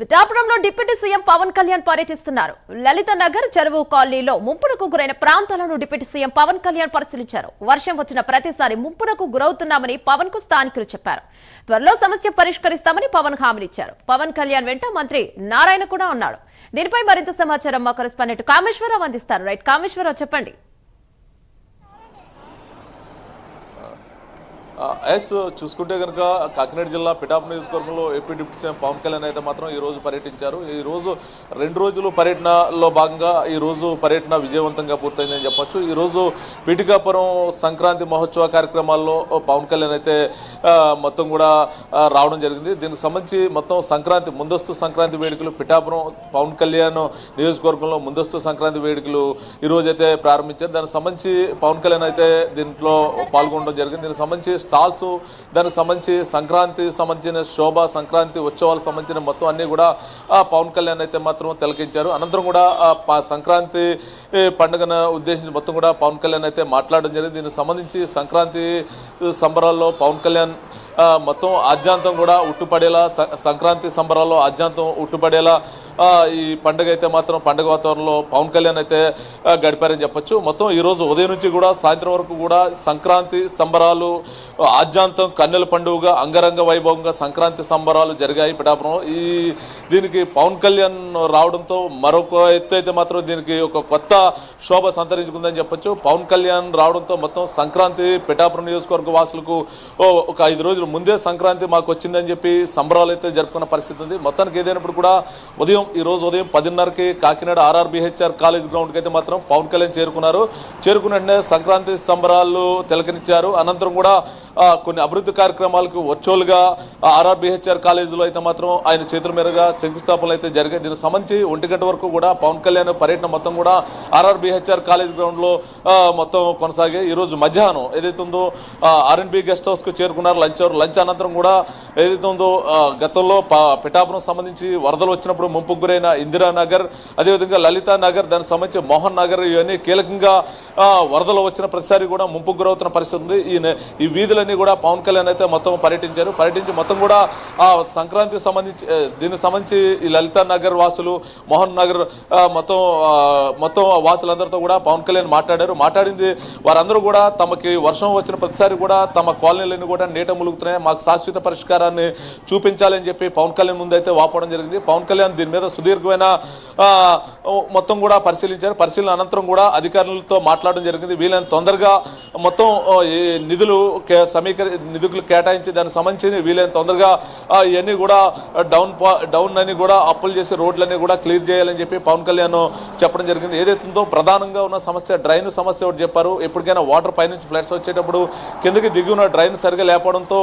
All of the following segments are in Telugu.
పిఠాపురంలో డిప్యూటీ సీఎం పవన్ కళ్యాణ్ పర్యటిస్తున్నారు. లలిత నగర్ చెరువు కాలనీలో ముంపునకు గురైన ప్రాంతాలను డిప్యూటీ సీఎం పవన్ కళ్యాణ్ పరిశీలించారు. వర్షం వచ్చిన ప్రతిసారి ముంపునకు గురవుతున్నామని పవన్కు స్థానికులు చెప్పారు. త్వరలో సమస్య పరిష్కరిస్తామని పవన్ హామీనిచ్చారు పవన్ కళ్యాణ్ వెంట మంత్రి నారాయణ కూడా ఉన్నాడు. దీనిపై మరింత సమాచారం మా కరెస్పాండెంట్ కామేశ్వరరావు అందిస్తారు. రైట్ కామేశ్వరరావు చెప్పండి. ఎస్ చూసుకుంటే కనుక కాకినాడ జిల్లా పిఠాపు నియోజకవర్గంలో AP deputy CM Pawan Kalyan అయితే మాత్రం ఈ రోజు పర్యటించారు. ఈ రోజు రెండు రోజులు పర్యటనలో భాగంగా ఈ రోజు పర్యటన విజయవంతంగా పూర్తయిందని చెప్పొచ్చు. ఈరోజు పిటికాపురం సంక్రాంతి మహోత్సవ కార్యక్రమాల్లో పవన్ కళ్యాణ్ అయితే మొత్తం కూడా రావడం జరిగింది. దీనికి సంబంధించి మొత్తం సంక్రాంతి ముందస్తు సంక్రాంతి వేడుకలు పిఠాపురం పవన్ కళ్యాణ్ నియోజకవర్గంలో ముందస్తు సంక్రాంతి వేడుకలు ఈరోజు అయితే ప్రారంభించారు. దానికి సంబంధించి పవన్ కళ్యాణ్ అయితే దీంట్లో పాల్గొనడం జరిగింది. దీనికి సంబంధించి స్టాల్స్ దానికి సంబంధించి సంక్రాంతి సంబంధించిన శోభ సంక్రాంతి ఉత్సవాలకు సంబంధించిన మొత్తం అన్నీ కూడా పవన్ కళ్యాణ్ అయితే మాత్రం తిలకించారు. అనంతరం కూడా సంక్రాంతి పండుగను ఉద్దేశించి మొత్తం కూడా పవన్ కళ్యాణ్ అయితే మాట్లాడడం జరిగింది. దీనికి సంబంధించి సంక్రాంతి సంబరాల్లో పవన్ కళ్యాణ్ మొత్తం ఆద్యాంతం కూడా ఉట్టుపడేలా సంక్రాంతి సంబరాల్లో ఆద్యాంతం ఉట్టుపడేలా ఈ పండుగ అయితే మాత్రం పండుగ వాతావరణంలో పవన్ కళ్యాణ్ అయితే గడిపారని చెప్పొచ్చు. మొత్తం ఈరోజు ఉదయం నుంచి కూడా సాయంత్రం వరకు కూడా సంక్రాంతి సంబరాలు ఆద్యాంతం కన్నెల పండుగగా అంగరంగ వైభవంగా సంక్రాంతి సంబరాలు జరిగాయి. పిఠాపురం ఈ దీనికి పవన్ కళ్యాణ్ రావడంతో మరొక ఎత్తు అయితే మాత్రం దీనికి ఒక కొత్త శోభ సంతరించుకుందని చెప్పొచ్చు. పవన్ కళ్యాణ్ రావడంతో మొత్తం సంక్రాంతి పిఠాపురం నియోజకవర్గ వాసులకు ఓ ఒక ఐదు రోజుల ముందే సంక్రాంతి మాకు వచ్చిందని చెప్పి సంబరాలు అయితే జరుపుకున్న పరిస్థితి ఉంది. మొత్తానికి ఏదైనప్పుడు కూడా ఉదయం ఈ రోజు ఉదయం పదిన్నరకి కాకినాడ ఆర్ఆర్బిహెచ్ఆర్ కాలేజ్ గ్రౌండ్కి అయితే మాత్రం పవన్ కళ్యాణ్ చేరుకున్నారు. చేరుకున్న వెంటనే సంక్రాంతి సంబరాలు తిలకరించారు. అనంతరం కూడా కొన్ని అభివృద్ధి కార్యక్రమాలకు వర్చువల్గా ఆర్ఆర్బిహెచ్ఆర్ కాలేజీలో అయితే మాత్రం ఆయన చేతుల మీదుగా శంకుస్థాపనలు అయితే జరిగాయి. దీనికి సంబంధించి ఒంటి గంట వరకు కూడా పవన్ కళ్యాణ్ పర్యటన మొత్తం కూడా ఆర్ఆర్బిహెచ్ఆర్ కాలేజ్ గ్రౌండ్లో మొత్తం కొనసాగాయి. ఈరోజు మధ్యాహ్నం ఏదైతే ఉందో ఆర్ఎన్బి గెస్ట్ హౌస్కు చేరుకున్నారు. లంచ్ లంచ్ అనంతరం కూడా ఏదైతే ఉందో గతంలో పిఠాపురం సంబంధించి వరదలు వచ్చినప్పుడు ముంపుకు గురైన ఇందిరానగర్ అదేవిధంగా లలితా నగర్ దానికి సంబంధించి మోహన్ నగర్ ఇవన్నీ కీలకంగా వరదలు వచ్చిన ప్రతిసారి కూడా ముంపు గురవుతున్న పరిస్థితి ఉంది. ఈ ఈ వీధులన్నీ కూడా పవన్ కళ్యాణ్ అయితే మొత్తం పర్యటించారు. పర్యటించి మొత్తం కూడా ఆ సంక్రాంతికి సంబంధించి దీనికి సంబంధించి ఈ లలితా నగర్ వాసులు మోహన్ నగర్ మొత్తం మొత్తం వాసులందరితో కూడా పవన్ కళ్యాణ్ మాట్లాడారు. మాట్లాడింది వారందరూ కూడా తమకి వర్షం వచ్చిన ప్రతిసారి కూడా తమ కాలనీలన్నీ కూడా నీట ములుగుతున్నాయి. మాకు శాశ్వత పరిష్కారాన్ని చూపించాలని చెప్పి పవన్ కళ్యాణ్ ముందు అయితే వాపోవడం జరిగింది. పవన్ కళ్యాణ్ దీని మీద సుదీర్ఘమైన మొత్తం కూడా పరిశీలించారు. పరిశీలన అనంతరం కూడా అధికారులతో మాట్లాడడం జరిగింది. వీలైన తొందరగా మొత్తం ఈ నిధులు కే- సమీకరి నిధులు కేటాయించి దానికి సంబంధించి వీలైన తొందరగా ఇవన్నీ కూడా డౌన్ డౌన్ రోడ్లన్నీ కూడా అప్పులు చేసి రోడ్లన్నీ కూడా క్లియర్ చేయాలని చెప్పి పవన్ కళ్యాణ్ చెప్పడం జరిగింది. ఏదైతుందో ప్రధానంగా ఉన్న సమస్య డ్రైన్ సమస్య ఒకటి చెప్పారు. ఎప్పటికైనా వాటర్ పైనుంచి ఫ్లాట్స్ వచ్చేటప్పుడు కిందకి దిగి ఉన్న డ్రైన్ సరిగా లేకపోవడంతో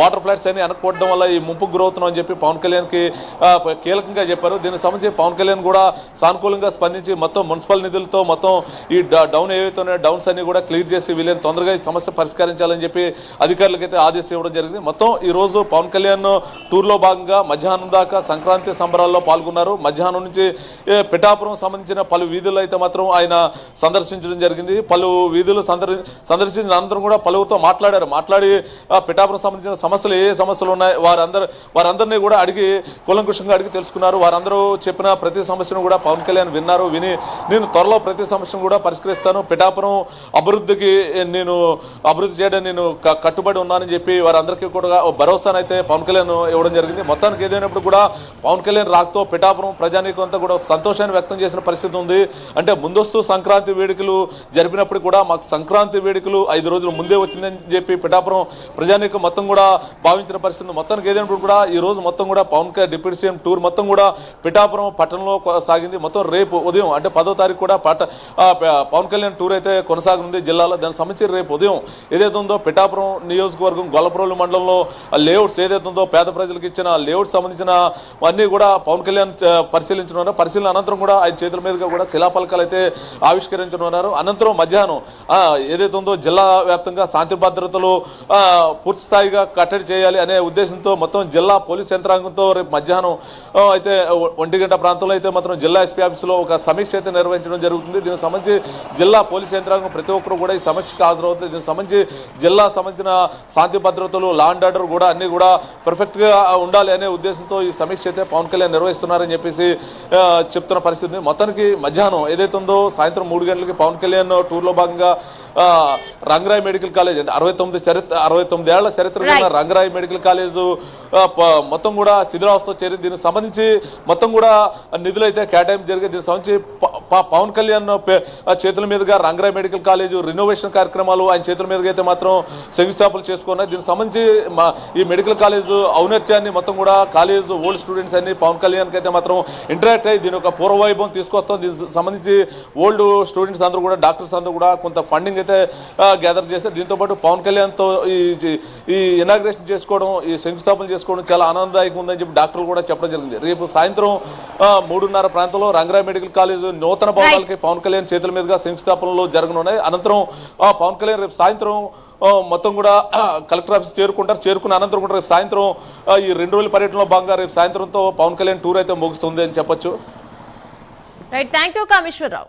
వాటర్ ఫ్లాట్స్ అన్ని అనుకోవడం వల్ల ఈ ముంపుకు గురవుతున్నాం అని చెప్పి పవన్ కళ్యాణ్కి కీలకంగా చెప్పారు. దీనికి సంబంధించి పవన్ కళ్యాణ్ కూడా సానుకూలంగా స్పందించి మొత్తం మున్సిపల్ నిధులతో మొత్తం ఈ డౌన్ ఏవైతే ఉన్నాయో డౌన్స్ అన్ని కూడా క్లియర్ చేసి వీళ్ళని తొందరగా ఈ సమస్య పరిష్కరించాలని చెప్పి అధికారులకైతే ఆదేశం ఇవ్వడం జరిగింది. మొత్తం ఈ రోజు పవన్ కళ్యాణ్ టూర్లో భాగంగా మధ్యాహ్నం దాకా సంక్రాంతి సంబరాల్లో పాల్గొన్నారు. మధ్యాహ్నం నుంచి పిఠాపురం సంబంధించిన పలు వీధులు అయితే మాత్రం ఆయన సందర్శించడం జరిగింది. పలు వీధులు సందర్శించిన అనంతరం కూడా పలువురితో మాట్లాడారు. మాట్లాడి పిఠాపురం సంబంధించిన సమస్యలు ఏ సమస్యలు ఉన్నాయి వారందరూ వారందరినీ కూడా అడిగి కులంకుషంగా అడిగి తెలుసుకున్నారు. వారందరూ చెప్పిన ప్రతి సమస్యను కూడా పవన్ కళ్యాణ్ విన్నారు విని నేను త్వరలో ప్రతి సమస్యను కూడా పరిష్కరిస్తాను. పిఠాపురం అభివృద్ధికి నేను అభివృద్ధి చేయడం నేను కట్టుబడి ఉన్నానని చెప్పి వారందరికీ కూడా భరోసానైతే పవన్ కళ్యాణ్ ఇవ్వడం జరిగింది. మొత్తానికి ఏదైనప్పుడు కూడా పవన్ కళ్యాణ్ రాకతో పిఠాపురం ప్రజానీకం అంతా కూడా సంతోషాన్ని వ్యక్తం చేసిన పరిస్థితి ఉంది. అంటే ముందస్తు సంక్రాంతి వేడుకలు జరిపినప్పుడు కూడా మాకు సంక్రాంతి వేడుకలు ఐదు రోజులు ముందే వచ్చిందని చెప్పి పిఠాపురం ప్రజానీకం మొత్తం కూడా భావించిన పరిస్థితి మొత్తానికి ఏదైనప్పుడు కూడా ఈ రోజు మొత్తం కూడా Pawan Kalyan deputy CM tour మొత్తం కూడా పిఠాపురం పట్టణంలో సాగింది. మొత్తం రేపు ఉదయం అంటే పదో తారీఖు కూడా పట్ట పవన్ కళ్యాణ్ టూర్ అయితే కొనసాగనుంది జిల్లాలో. దానికి సంబంధించి రేపు ఉదయం ఏదైతే ఉందో పిఠాపురం నియోజకవర్గం గొల్లపురోలు మండలంలో లేఅవుట్స్ ఏదైతే ఉందో పేద ప్రజలకు ఇచ్చిన లేఅవుట్స్ సంబంధించిన అన్ని కూడా పవన్ కళ్యాణ్ పరిశీలించనున్నారు. పరిశీలన అనంతరం కూడా ఆయన చేతుల మీదుగా కూడా శిలాఫలకాలు అయితే ఆవిష్కరించనున్నారు. అనంతరం మధ్యాహ్నం ఏదైతే ఉందో జిల్లా వ్యాప్తంగా శాంతి భద్రతలు పూర్తిస్థాయిగా పూర్తి స్థాయిగా కట్టడి చేయాలి అనే ఉద్దేశంతో మొత్తం జిల్లా పోలీస్ యంత్రాంగంతో రేపు మధ్యాహ్నం అయితే ఒంటి గంట ప్రాంతంలో అయితే మాత్రం జిల్లా ఎస్పీ ఆఫీసులో ఒక సమీక్ష అయితే నిర్వహించడం జరుగుతుంది. దీనికి సంబంధించి జిల్లా పోలీస్ యంత్రాంగం ప్రతి ఒక్కరు కూడా ఈ సమీక్షకు హాజరవుతుంది దీనికి సంబంధించి జిల్లా సంబంధించిన శాంతి భద్రతలు లా అండ్ ఆర్డర్ కూడా అన్ని కూడా పర్ఫెక్ట్గా ఉండాలి అనే ఉద్దేశంతో ఈ సమీక్ష అయితే పవన్ కళ్యాణ్ నిర్వహిస్తున్నారని చెప్పేసి చెప్తున్న పరిస్థితి మొత్తానికి మధ్యాహ్నం ఏదైతే ఉందో సాయంత్రం మూడు గంటలకి పవన్ కళ్యాణ్ టూర్లో భాగంగా రంగరాయ్ మెడికల్ కాలేజ్ అంటే అరవై తొమ్మిది చరిత్ర అరవై తొమ్మిది ఏళ్ళ చరిత్ర Right. రంగరాయ్ మెడికల్ కాలేజ్ మొత్తం కూడా శిథిలావస్థ చేరింది దీనికి సంబంధించి మొత్తం కూడా నిధులు అయితే కేటాయింపు జరిగే దీనికి సంబంధించి పవన్ కళ్యాణ్ చేతుల మీదుగా రంగరాయ్ మెడికల్ కాలేజ్ రినోవేషన్ కార్యక్రమాలు ఆయన చేతుల మీదుగా అయితే మాత్రం శంకుస్థాపన చేసుకున్నాయి దీనికి సంబంధించి ఈ మెడికల్ కాలేజ్ ఔన్నత్యాన్ని మొత్తం కూడా కాలేజ్ ఓల్డ్ స్టూడెంట్స్ అన్ని పవన్ కళ్యాణ్ అయితే మాత్రం ఇంటరాక్ట్ అయ్యి దీని యొక్క పూర్వవైభవం తీసుకొస్తాం దీనికి సంబంధించి ఓల్డ్ స్టూడెంట్స్ అందరూ కూడా డాక్టర్స్ అందరూ కూడా కొంత ఫండింగ్ అయితే గ్యాదర్ చేస్తారు దీంతో పాటు పవన్ కళ్యాణ్తో ఈ ఈ ఇనాగ్రేషన్ చేసుకోవడం ఈ శంకుస్థాపన చేసుకోవడం చాలా ఆనందదాయకంగా ఉందని చెప్పి డాక్టర్లు కూడా చెప్పడం జరిగింది. రేపు సాయంత్రం మూడున్నర ప్రాంతంలో రంగరాయ్ మెడికల్ కాలేజ్ నూతన భవనాలకి పవన్ కళ్యాణ్ చేతుల మీదుగా శంకుస్థాపనలు జరగనున్నాయి. అనంతరం పవన్ కళ్యాణ్ రేపు సాయంత్రం మొత్తం కూడా కలెక్టర్ ఆఫీస్ చేరుకుంటారు. చేరుకున్న అనంతరం కూడా రేపు సాయంత్రం ఈ రెండు రోజుల పర్యటనలో భాగంగా రేపు సాయంత్రంతో పవన్ కళ్యాణ్ టూర్ అయితే ముగుస్తుంది అని చెప్పొచ్చు. Right thank you Kameswararao.